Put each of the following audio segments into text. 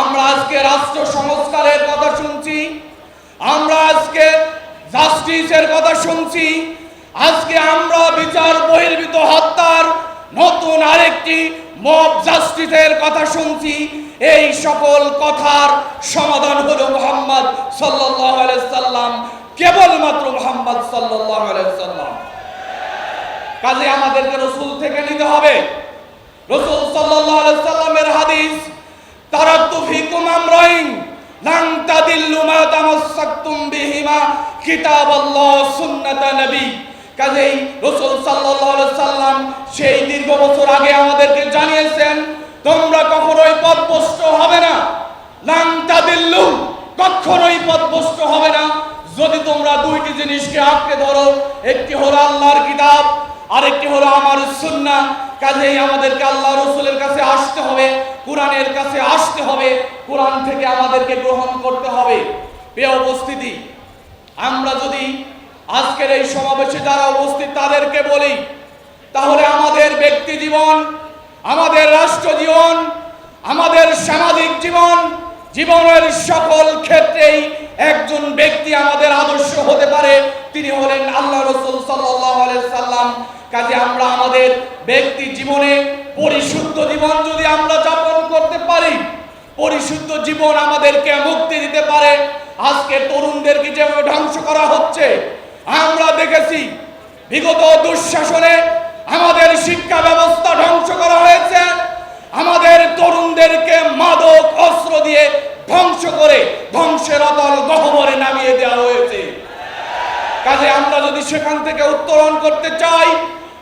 আমরা আজকে রাষ্ট্র সংস্কারের কথা শুনছি, আমরা আজকে জাস্টিসের কথা শুনছি, আজকে আমরা বিচার বহির্ভূত হত্যার নতুন আরেকটি মব জাস্টিসের কথা শুনছি। এই সকল কথার সমাধান হলো মোহাম্মদ সাল্লাল্লাহু সাল্লাম, কেবলমাত্র মোহাম্মদ সাল্লাল্লাহু সাল্লাম। কাজে আমাদেরকে রসুল থেকে নিতে হবে। রসুল সাল্লাল্লাহু সাল্লামের হাদিস তারাক্তু ফিকুম আমরাইন। লান তাদিল্লু মা তামাসসাকতুম বিহিমা কিতাবাল্লাহ সুন্নাত নবী। কাজেই রসুল সাল্লাল্লাহু আলাইহি সাল্লাম সেই দীর্ঘ বছর আগে আমাদেরকে জানিয়েছেন, তোমরা কখনোই পথভ্রষ্ট হবে না। লান তাদিল্লু, কখনোই পথভ্রষ্ট হবে না। যদি তোমরা দুইটি জিনিসকে আঁকড়ে ধরো, একটি হলো আল্লাহর কিতাব, আরেকটি হলো আমার সুন্নাহ। কাজেই আমাদেরকে আল্লাহ রসুলের কাছে আসতে হবে। কোরআনের কাছে আসতে হবে, কোরআন থেকে আমাদেরকে গ্রহণ করতে হবে। উপস্থিতি, আমরা যদি আজকের এই সমাবেশে যারা উপস্থিত তাদেরকে বলি, তাহলে আমাদের ব্যক্তি জীবন, আমাদের রাষ্ট্র জীবন, আমাদের সামাজিক জীবন, জীবনের সকল ক্ষেত্রেই একজন ব্যক্তি আমাদের আদর্শ হতে পারে। তিনি হলেন আল্লাহ রসুল সাল্লাহ সাল্লাম কাজে আমরা আমাদের ব্যক্তি জীবনে পরিশুদ্ধ জীবন যদি আমরা পরিশুদ্ধ জীবন আমাদেরকে মুক্তি দিতে পারে। আজকে তরুণদেরকে যেভাবে ধ্বংস করা হচ্ছে, আমরা দেখেছি বিগত দুঃশাসনে আমাদের শিক্ষা ব্যবস্থা ধ্বংস করা হয়েছে। আমাদের তরুণদেরকে মাদক, অস্ত্র দিয়ে ধ্বংস করে ধ্বংসের অতল গহবরে নামিয়ে দেওয়া হয়েছে। কাজে আমরা যদি সেখান থেকে উত্তরণ করতে চাই,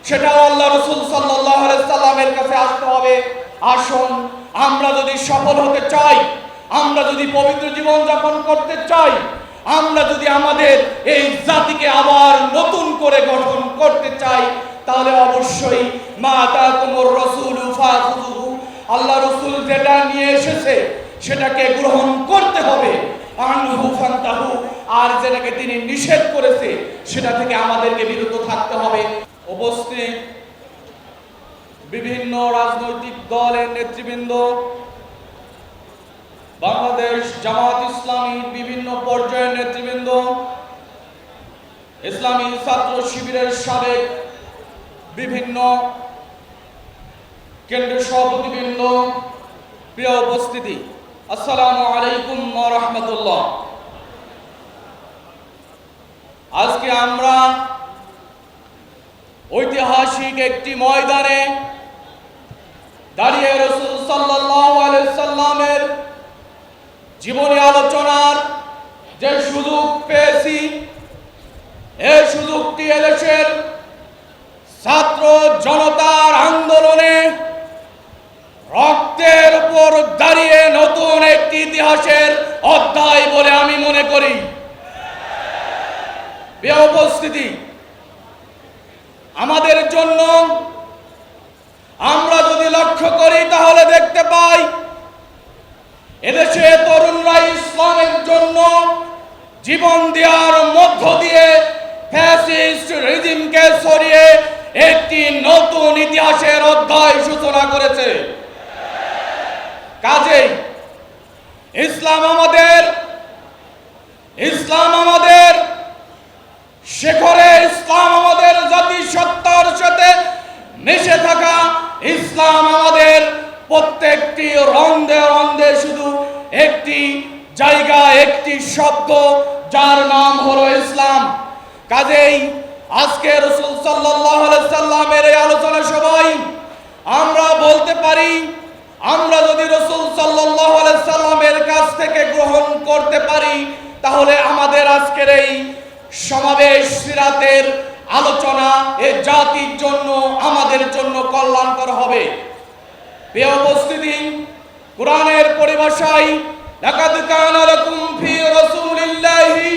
সেটাও আল্লাহ রসুল সাল্লাহ কাছে আসুন, আমরা যদি সফল হতে চাই, আমরা যদি পবিত্র জীবন যাপন করতে চাই, আমরা যদি আমাদের এই জাতিকে আবার নতুন করে গঠন করতে চাই, তাহলে অবশ্যই মা তা কুমর রসুল আল্লাহ রসুল যেটা নিয়ে এসেছে, সেটাকে গ্রহণ করতে হবে। আর যেটাকে তিনি নিষেধ করেছে, সেটা থেকে আমাদেরকে বিরত থাকতে হবে। উপস্থিত বিভিন্ন রাজনৈতিক দলের নেতৃবৃন্দ, বাংলাদেশ জামাত ইসলামীর বিভিন্ন পর্যায়ের নেতৃবৃন্দ, ইসলামী ছাত্র শিবিরের সাবেক বিভিন্ন কেন্দ্রীয় সভাপতিবৃন্দ, প্রিয় উপস্থিতি, আসসালামু আলাইকুম রহমতুল্লাহ। আজকে আমরা ঐতিহাসিক একটি ময়দানে দাঁড়িয়ে রসুল আলাইহি সাল্লামের জীবনী আলোচনার যে সুযোগ পেয়েছি এই সুযোগটি এদেশের ছাত্র জনতার আন্দোলনে রক্তের উপর দাঁড়িয়ে নতুন একটি ইতিহাসের অধ্যায় বলে আমি মনে করি। উপস্থিতি, আমাদের জন্য আমরা লক্ষ্য করি, তাহলে দেখতে পাই এদেশে তরুণরা ইসলামের জন্য জীবন দেওয়ার মধ্য দিয়ে ফ্যাসিস্ট রিজিমকে সরিয়ে একটি নতুন ইতিহাসের অধ্যায় সূচনা করেছে। কাজেই ইসলাম আমাদের ইসলাম আমাদের, শেখরে ইসলাম আমাদের জাতি সত্তার সাথে মিশে থাকা ইসলাম আমাদের প্রত্যেকটি রন্ধে রন্ধে শুধু একটি জায়গা, একটি শব্দ, যার নাম হলো ইসলাম। কাজেই আজকে রসুল সাল্লামের এই আলোচনা সবাই আমরা বলতে পারি, আমরা যদি রসুল সাল্লামের কাছ থেকে গ্রহণ করতে পারি, তাহলে আমাদের আজকের এই সমাবেশ সিরাতের আলোচনা এ জাতির জন্য, আমাদের জন্য কল্যাণকর হবে। প্রিয় উপস্থিতি, কোরআনের পরিভাষায়, লাকাদ কানা লাকুম ফি রাসূলিল্লাহি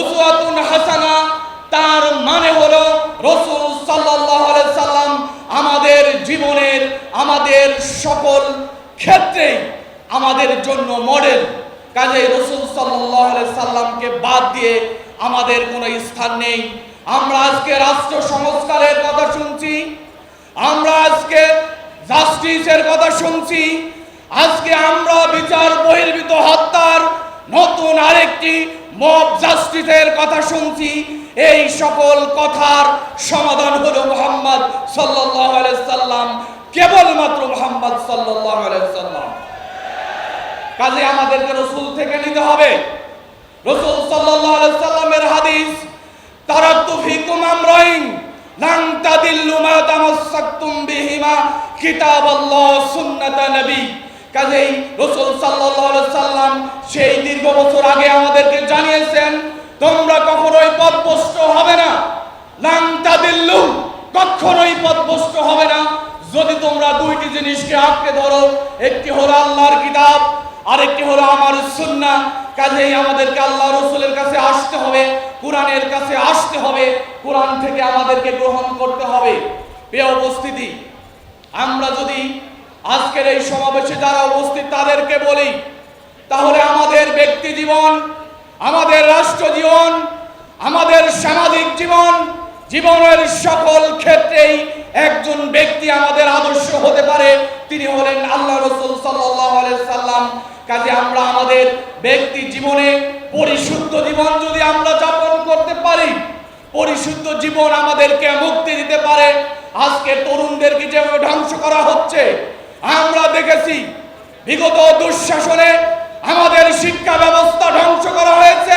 উসওয়াতুন হাসানা। তার মানে হলো, রাসূল সাল্লাল্লাহু আলাইহি সাল্লাম আমাদের জীবনের, আমাদের সকল ক্ষেত্রে আমাদের জন্য মডেল কাজে রসুল আলাইহি সাল্লামকে বাদ দিয়ে আমাদের কোনো স্থান নেই। আমরা আজকে রাষ্ট্র সংস্কারের কথা শুনছি। আমরা আজকে জাস্টিসের কথা শুনছি। আজকে আমরা বিচার বহির্ভূত হত্যার নতুন আরেকটি মব জাস্টিসের কথা শুনছি। এই সকল কথার সমাধান হল মোহাম্মদ সাল্লাহ সাল্লাম, কেবলমাত্র মোহাম্মদ সাল্লাহ সাল্লাম। কাজে আমাদেরকে রসুল থেকে নিতে হবে। রসুল সাল্লাহ সাল্লামের হাদিস তারা তুফিকুম আমরাইন কাজেই সেই দীর্ঘ বছর আগে আমাদেরকে জানিয়েছেন, তোমরা কখনোই হবে না। হবে না। যদি তোমরা দুইটি জিনিসকে আঁকড়ে ধরো, একটি হলো আল্লাহর কিতাব, আরেকটি হলো আমার সুন্নাহ। কাজেই আমাদেরকে আল্লাহ রসুলের কাছে আসতে হবে। কোরআনের কাছে আসতে হবে, কোরআন থেকে আমাদেরকে গ্রহণ করতে হবে। প্রিয় উপস্থিতি, আমরা যদি আজকের এই সমাবেশে যারা উপস্থিত তাদেরকে বলি, তাহলে আমাদের ব্যক্তি জীবন, আমাদের রাষ্ট্র জীবন, আমাদের সামাজিক জীবন, জীবনের সকল ক্ষেত্রেই একজন ব্যক্তি আমাদের আদর্শ হতে পারে। তিনি হলেন আল্লাহ রসুল সাল্লাম কাজে আমরা আমাদের ব্যক্তি জীবনে, পরিশুদ্ধ জীবন যদি আমরা যাপন করতে পারি। পরিশুদ্ধ জীবন আমাদেরকে মুক্তি দিতে পারে। আজকে তরুণদেরকে যেভাবে ধ্বংস করা হচ্ছে, আমরা দেখেছি বিগত দুঃশাসনে আমাদের শিক্ষা ব্যবস্থা ধ্বংস করা হয়েছে।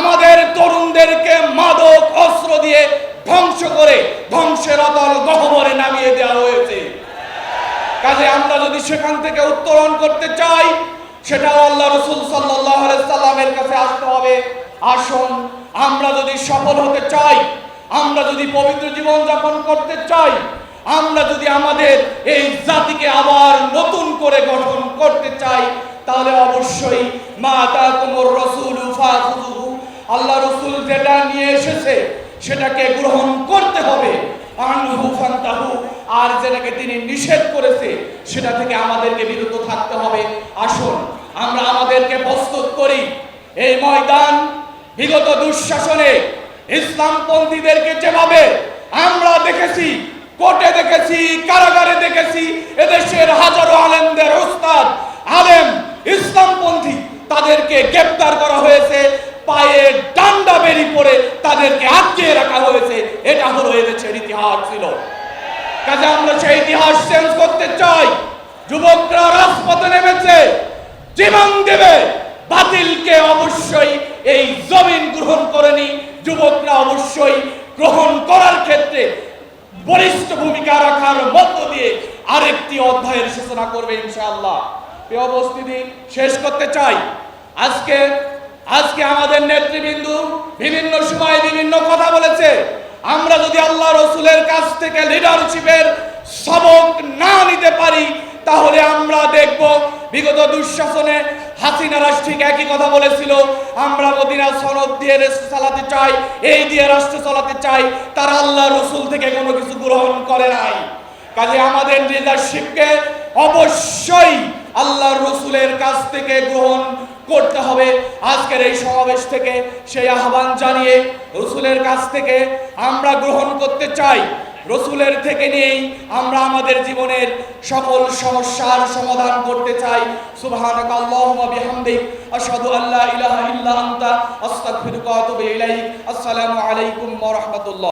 আমাদের তরুণদেরকে মাদক, অস্ত্র দিয়ে ধ্বংস করে ধ্বংসের অতল গহবরে নামিয়ে দেওয়া হয়েছে। কাজে আমরা যদি সেখান থেকে উত্তরণ করতে চাই, সেটাও আল্লাহ রসুল সাল্লাহ সাল্লামের কাছে আসতে হবে। আসুন, আমরা যদি সফল হতে চাই, আমরা যদি পবিত্র জীবন যাপন করতে চাই, আমরা যদি আমাদের এই জাতিকে আবার নতুন করে গঠন করতে চাই, তাহলে অবশ্যই মা তা কুমর রসুল আল্লাহ রসুল যেটা নিয়ে এসেছে, সেটাকে গ্রহণ করতে হবে। আর যেটাকে তিনি নিষেধ করেছে, সেটা থেকে আমাদেরকে বিরত থাকতে হবে। আসুন, আমরা আমাদেরকে প্রস্তুত করি। এই ময়দান বিগত দুঃশাসনে ইসলামপন্থীদেরকে যেভাবে আমরা দেখেছি, কোর্টে দেখেছি, কারাগারে দেখেছি, এদেশের হাজারো আলেমদের ওস্তাদ, আলেম, ইসলামপন্থী, তাদেরকে গ্রেপ্তার করা হয়েছে, পায়ে ডান্ডা বেরি পড়ে তাদেরকে আটকে রাখা হয়েছে, এটা হলো এদেশের ইতিহাস ছিল। কাজে আমরা সেই ইতিহাস চেঞ্জ করতে চাই। যুবকরা রাজপথে নেমেছে, জীবন দেবে, বাতিলকে অবশ্যই এই জমিন গ্রহণ করেনি, যুবকরা অবশ্যই গ্রহণ করার ক্ষেত্রে বলিষ্ঠ ভূমিকা রাখার মধ্য দিয়ে আরেকটি অধ্যায়ের সূচনা করবে ইনশাআল্লাহ। প্রিয় উপস্থিতি শেষ করতে চাই। আজকে আজকে আমাদের নেতৃবৃন্দ বিভিন্ন সময় বিভিন্ন কথা বলেছে। আমরা যদি আল্লাহ রসুলের কাছ থেকে লিডারশিপের সবক না নিতে পারি তাহলে আমরা দেখব, বিগত দুঃশাসনে হাসিনা রাষ্ট্র ঠিক একই কথা বলেছিল, আমরা মদিনা সনদ দিয়ে চালাতে চাই, এই দিয়ে রাষ্ট্র চালাতে চাই, তারা আল্লাহ রসুল থেকে কোনো কিছু গ্রহণ করে নাই। কাজে আমাদের লিডারশিপকে অবশ্যই আল্লাহ রসুলের কাছ থেকে গ্রহণ করতে হবে। আজকের এই সমাবেশ থেকে সেই আহ্বান জানিয়ে রসুলের কাছ থেকে আমরা গ্রহণ করতে চাই। রসুলের থেকে নিয়েই আমরা আমাদের জীবনের সকল সমস্যার সমাধান করতে চাই। সুবহানাক আসসালামু আলাইকুম ওয়া